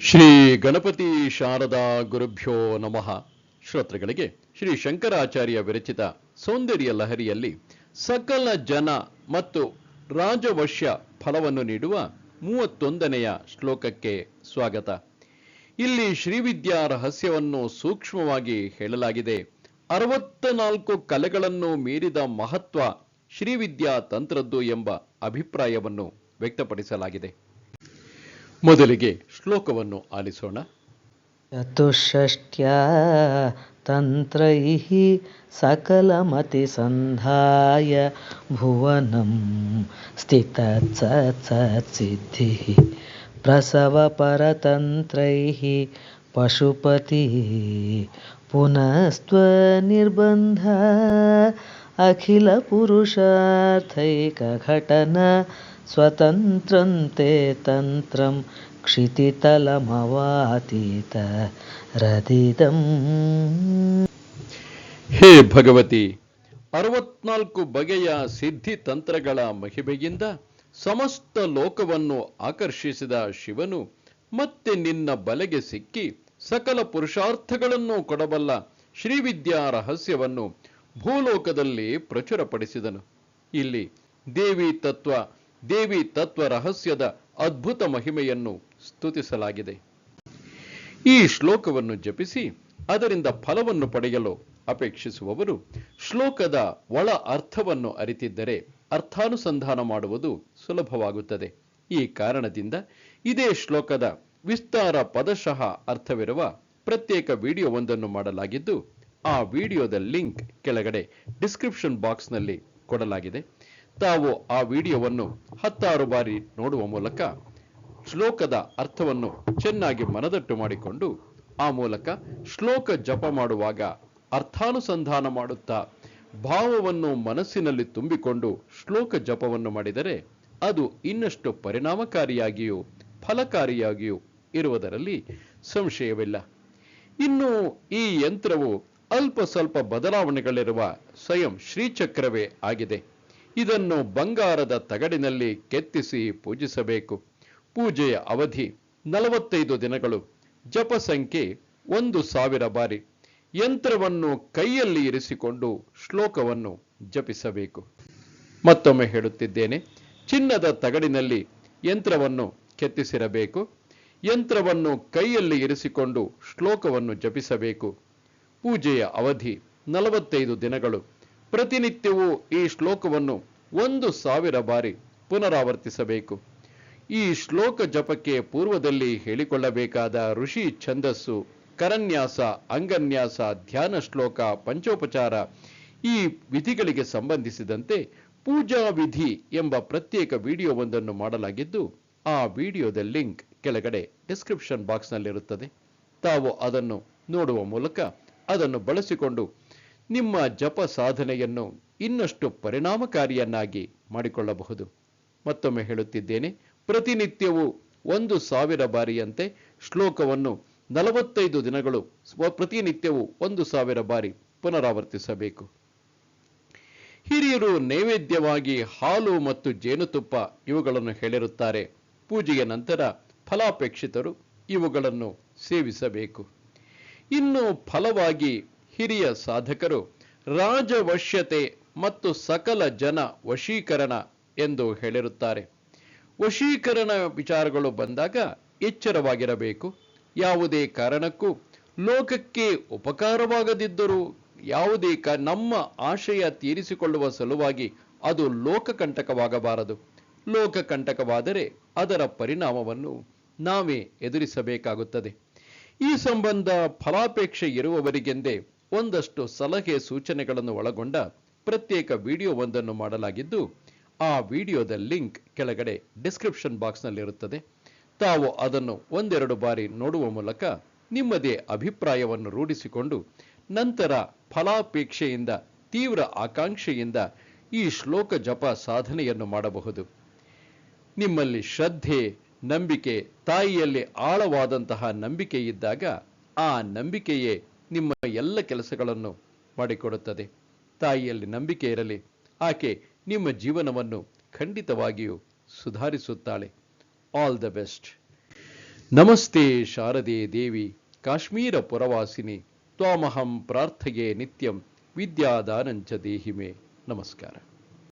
ಶ್ರೀ ಗಣಪತಿ ಶಾರದಾ ಗುರುಭ್ಯೋ ನಮಃ. ಶ್ರೋತೃಗಳಿಗೆ ಶ್ರೀ ಶಂಕರಾಚಾರ್ಯ ವಿರಚಿತ ಸೌಂದರ್ಯ ಲಹರಿಯಲ್ಲಿ ಸಕಲ ಜನ ಮತ್ತು ರಾಜವಶ್ಯ ಫಲವನ್ನು ನೀಡುವ ಮೂವತ್ತೊಂದನೆಯ ಶ್ಲೋಕಕ್ಕೆ ಸ್ವಾಗತ. ಇಲ್ಲಿ ಶ್ರೀವಿದ್ಯಾ ರಹಸ್ಯವನ್ನು ಸೂಕ್ಷ್ಮವಾಗಿ ಹೇಳಲಾಗಿದೆ. ಅರವತ್ತ ನಾಲ್ಕು ಕಲೆಗಳನ್ನು ಮೀರಿದ ಮಹತ್ವ ಶ್ರೀವಿದ್ಯಾ ತಂತ್ರದ್ದು ಎಂಬ ಅಭಿಪ್ರಾಯವನ್ನು ವ್ಯಕ್ತಪಡಿಸಲಾಗಿದೆ. ಮೊದಲಿಗೆ ಶ್ಲೋಕವನ್ನು ಆಲಿಸೋಣ चतुष्षष्ट्या तन्त्रैः सकलमतिसन्धाय भुवनं स्थितत्सत्सिद्धिः प्रसवपरतन्त्रैः पशुपतिः पुनस्त्वनिर्बन्ध अखिलपुरुषार्थैकघटन स्वतन्त्रं ते तन्त्रं क्षितितलमवातीत रदिदम् ಹೇ ಭಗವತಿ ಅರವತ್ನಾಲ್ಕು ಬಗೆಯ ಸಿದ್ಧಿ ತಂತ್ರಗಳ ಮಹಿಮೆಯಿಂದ ಸಮಸ್ತ ಲೋಕವನ್ನು ಆಕರ್ಷಿಸಿದ ಶಿವನು ಮತ್ತೆ ನಿನ್ನ ಬಲೆಗೆ ಸಿಕ್ಕಿ ಸಕಲ ಪುರುಷಾರ್ಥಗಳನ್ನು ಕೊಡಬಲ್ಲ ಶ್ರೀವಿದ್ಯಾ ರಹಸ್ಯವನ್ನು ಭೂಲೋಕದಲ್ಲಿ ಪ್ರಚುರಪಡಿಸಿದನು ಇಲ್ಲಿ ದೇವಿ ತತ್ವ ದೇವಿ ತತ್ವ ರಹಸ್ಯದ ಅದ್ಭುತ ಮಹಿಮೆಯನ್ನು ಸ್ತುತಿಸಲಾಗಿದೆ. ಈ ಶ್ಲೋಕವನ್ನು ಜಪಿಸಿ ಅದರಿಂದ ಫಲವನ್ನು ಪಡೆಯಲು ಅಪೇಕ್ಷಿಸುವವರು ಶ್ಲೋಕದ ಒಳ ಅರ್ಥವನ್ನು ಅರಿತಿದ್ದರೆ ಅರ್ಥಾನುಸಂಧಾನ ಮಾಡುವುದು ಸುಲಭವಾಗುತ್ತದೆ. ಈ ಕಾರಣದಿಂದ ಇದೇ ಶ್ಲೋಕದ ವಿಸ್ತಾರ ಪದಶಃ ಅರ್ಥವಿರುವ ಪ್ರತ್ಯೇಕ ವಿಡಿಯೋವೊಂದನ್ನು ಮಾಡಲಾಗಿದ್ದು, ಆ ವಿಡಿಯೋದ ಲಿಂಕ್ ಕೆಳಗಡೆ ಡಿಸ್ಕ್ರಿಪ್ಷನ್ ಬಾಕ್ಸ್ನಲ್ಲಿ ಕೊಡಲಾಗಿದೆ. ತಾವು ಆ ವಿಡಿಯೋವನ್ನು ಹತ್ತಾರು ಬಾರಿ ನೋಡುವ ಮೂಲಕ ಶ್ಲೋಕದ ಅರ್ಥವನ್ನು ಚೆನ್ನಾಗಿ ಮನದಟ್ಟು ಮಾಡಿಕೊಂಡು ಆ ಮೂಲಕ ಶ್ಲೋಕ ಜಪ ಮಾಡುವಾಗ ಅರ್ಥಾನುಸಂಧಾನ ಮಾಡುತ್ತಾ ಭಾವವನ್ನು ಮನಸ್ಸಿನಲ್ಲಿ ತುಂಬಿಕೊಂಡು ಶ್ಲೋಕ ಜಪವನ್ನು ಮಾಡಿದರೆ ಅದು ಇನ್ನಷ್ಟು ಪರಿಣಾಮಕಾರಿಯಾಗಿಯೂ ಫಲಕಾರಿಯಾಗಿಯೂ ಇರುವುದರಲ್ಲಿ ಸಂಶಯವಿಲ್ಲ. ಇನ್ನು ಈ ಯಂತ್ರವು ಅಲ್ಪ ಸ್ವಲ್ಪ ಬದಲಾವಣೆಗಳಿರುವ ಸ್ವಯಂ ಶ್ರೀಚಕ್ರವೇ ಆಗಿದೆ. ಇದನ್ನು ಬಂಗಾರದ ತಗಡಿನಲ್ಲಿ ಕೆತ್ತಿಸಿ ಪೂಜಿಸಬೇಕು. ಪೂಜೆಯ ಅವಧಿ ನಲವತ್ತೈದು ದಿನಗಳು. ಜಪ ಸಂಖ್ಯೆ ಒಂದು ಸಾವಿರ ಬಾರಿ. ಯಂತ್ರವನ್ನು ಕೈಯಲ್ಲಿ ಇರಿಸಿಕೊಂಡು ಶ್ಲೋಕವನ್ನು ಜಪಿಸಬೇಕು. ಮತ್ತೊಮ್ಮೆ ಹೇಳುತ್ತಿದ್ದೇನೆ, ಚಿನ್ನದ ತಗಡಿನಲ್ಲಿ ಯಂತ್ರವನ್ನು ಕೆತ್ತಿಸಿರಬೇಕು. ಯಂತ್ರವನ್ನು ಕೈಯಲ್ಲಿ ಇರಿಸಿಕೊಂಡು ಶ್ಲೋಕವನ್ನು ಜಪಿಸಬೇಕು. ಪೂಜೆಯ ಅವಧಿ ನಲವತ್ತೈದು ದಿನಗಳು. ಪ್ರತಿನಿತ್ಯವೂ ಈ ಶ್ಲೋಕವನ್ನು ಒಂದು ಸಾವಿರ ಬಾರಿ ಪುನರಾವರ್ತಿಸಬೇಕು. ಈ ಶ್ಲೋಕ ಜಪಕ್ಕೆ ಪೂರ್ವದಲ್ಲಿ ಹೇಳಿಕೊಳ್ಳಬೇಕಾದ ಋಷಿ ಛಂದಸ್ಸು, ಕರನ್ಯಾಸ, ಅಂಗನ್ಯಾಸ, ಧ್ಯಾನ ಶ್ಲೋಕ, ಪಂಚೋಪಚಾರ ಈ ವಿಧಿಗಳಿಗೆ ಸಂಬಂಧಿಸಿದಂತೆ ಪೂಜಾ ವಿಧಿ ಎಂಬ ಪ್ರತ್ಯೇಕ ವಿಡಿಯೋವೊಂದನ್ನು ಮಾಡಲಾಗಿದ್ದು, ಆ ವಿಡಿಯೋದ ಲಿಂಕ್ ಕೆಳಗಡೆ ಡಿಸ್ಕ್ರಿಪ್ಷನ್ ಬಾಕ್ಸ್ನಲ್ಲಿರುತ್ತದೆ. ತಾವು ಅದನ್ನು ನೋಡುವ ಮೂಲಕ ಅದನ್ನು ಬಳಸಿಕೊಂಡು ನಿಮ್ಮ ಜಪ ಸಾಧನೆಯನ್ನು ಇನ್ನಷ್ಟು ಪರಿಣಾಮಕಾರಿಯನ್ನಾಗಿ ಮಾಡಿಕೊಳ್ಳಬಹುದು. ಮತ್ತೊಮ್ಮೆ ಹೇಳುತ್ತಿದ್ದೇನೆ, ಪ್ರತಿನಿತ್ಯವೂ ಒಂದು ಸಾವಿರ ಬಾರಿಯಂತೆ ಶ್ಲೋಕವನ್ನು ನಲವತ್ತೈದು ದಿನಗಳು ಸ್ವ- ಪ್ರತಿನಿತ್ಯವೂ ಒಂದು ಸಾವಿರ ಬಾರಿ ಪುನರಾವರ್ತಿಸಬೇಕು. ಹಿರಿಯರು ನೈವೇದ್ಯವಾಗಿ ಹಾಲು ಮತ್ತು ಜೇನುತುಪ್ಪ ಇವುಗಳನ್ನು ಹೇಳಿರುತ್ತಾರೆ. ಪೂಜೆಯ ನಂತರ ಫಲಾಪೇಕ್ಷಿತರು ಇವುಗಳನ್ನು ಸೇವಿಸಬೇಕು. ಇನ್ನು ಫಲವಾಗಿ ಹಿರಿಯ ಸಾಧಕರು ರಾಜವಶ್ಯತೆ ಮತ್ತು ಸಕಲ ಜನ ವಶೀಕರಣ ಎಂದು ಹೇಳಿರುತ್ತಾರೆ. ವಶೀಕರಣ ವಿಚಾರಗಳು ಬಂದಾಗ ಎಚ್ಚರವಾಗಿರಬೇಕು. ಯಾವುದೇ ಕಾರಣಕ್ಕೂ ಲೋಕಕ್ಕೆ ಉಪಕಾರವಾಗದಿದ್ದರೂ ಯಾವುದೇ ಕ ನಮ್ಮ ಆಶಯ ತೀರಿಸಿಕೊಳ್ಳುವ ಸಲುವಾಗಿ ಅದು ಲೋಕಕಂಟಕವಾಗಬಾರದು. ಲೋಕಕಂಟಕವಾದರೆ ಅದರ ಪರಿಣಾಮವನ್ನು ನಾವೇ ಎದುರಿಸಬೇಕಾಗುತ್ತದೆ. ಈ ಸಂಬಂಧ ಫಲಾಪೇಕ್ಷೆ ಇರುವವರಿಗೆಂದೇ ಒಂದಷ್ಟು ಸಲಹೆ ಸೂಚನೆಗಳನ್ನು ಒಳಗೊಂಡ ಪ್ರತ್ಯೇಕ ವಿಡಿಯೋವೊಂದನ್ನು ಮಾಡಲಾಗಿದ್ದು, ಆ ವಿಡಿಯೋದ ಲಿಂಕ್ ಕೆಳಗಡೆ ಡಿಸ್ಕ್ರಿಪ್ಷನ್ ಬಾಕ್ಸ್ನಲ್ಲಿರುತ್ತದೆ. ತಾವು ಅದನ್ನು ಒಂದೆರಡು ಬಾರಿ ನೋಡುವ ಮೂಲಕ ನಿಮ್ಮದೇ ಅಭಿಪ್ರಾಯವನ್ನು ರೂಢಿಸಿಕೊಂಡು, ನಂತರ ಫಲಾಪೇಕ್ಷೆಯಿಂದ, ತೀವ್ರ ಆಕಾಂಕ್ಷೆಯಿಂದ ಈ ಶ್ಲೋಕ ಜಪ ಸಾಧನೆಯನ್ನು ಮಾಡಬಹುದು. ನಿಮ್ಮಲ್ಲಿ ಶ್ರದ್ಧೆ, ನಂಬಿಕೆ, ತಾಯಿಯಲ್ಲಿ ಆಳವಾದಂತಹ ನಂಬಿಕೆ ಇದ್ದಾಗ, ಆ ನಂಬಿಕೆಯೇ ನಿಮ್ಮ ಎಲ್ಲ ಕೆಲಸಗಳನ್ನು ಮಾಡಿಕೊಡುತ್ತದೆ. ತಾಯಿಯಲ್ಲಿ ನಂಬಿಕೆ ಇರಲಿ. ಆಕೆ ನಿಮ್ಮ ಜೀವನವನ್ನು ಖಂಡಿತವಾಗಿಯೂ ಸುಧಾರಿಸುತ್ತಾಳೆ. ಆಲ್ ದ ಬೆಸ್ಟ್ ನಮಸ್ತೆ ಶಾರದೆ ದೇವಿ. ಕಾಶ್ಮೀರ ಪುರವಾಸಿನಿ. ತ್ವಾಮಹಂ ಪ್ರಾರ್ಥಗೆ ನಿತ್ಯಂ. ವಿದ್ಯಾದಾನಂಚ ದೇಹಿಮೆ. ನಮಸ್ಕಾರ.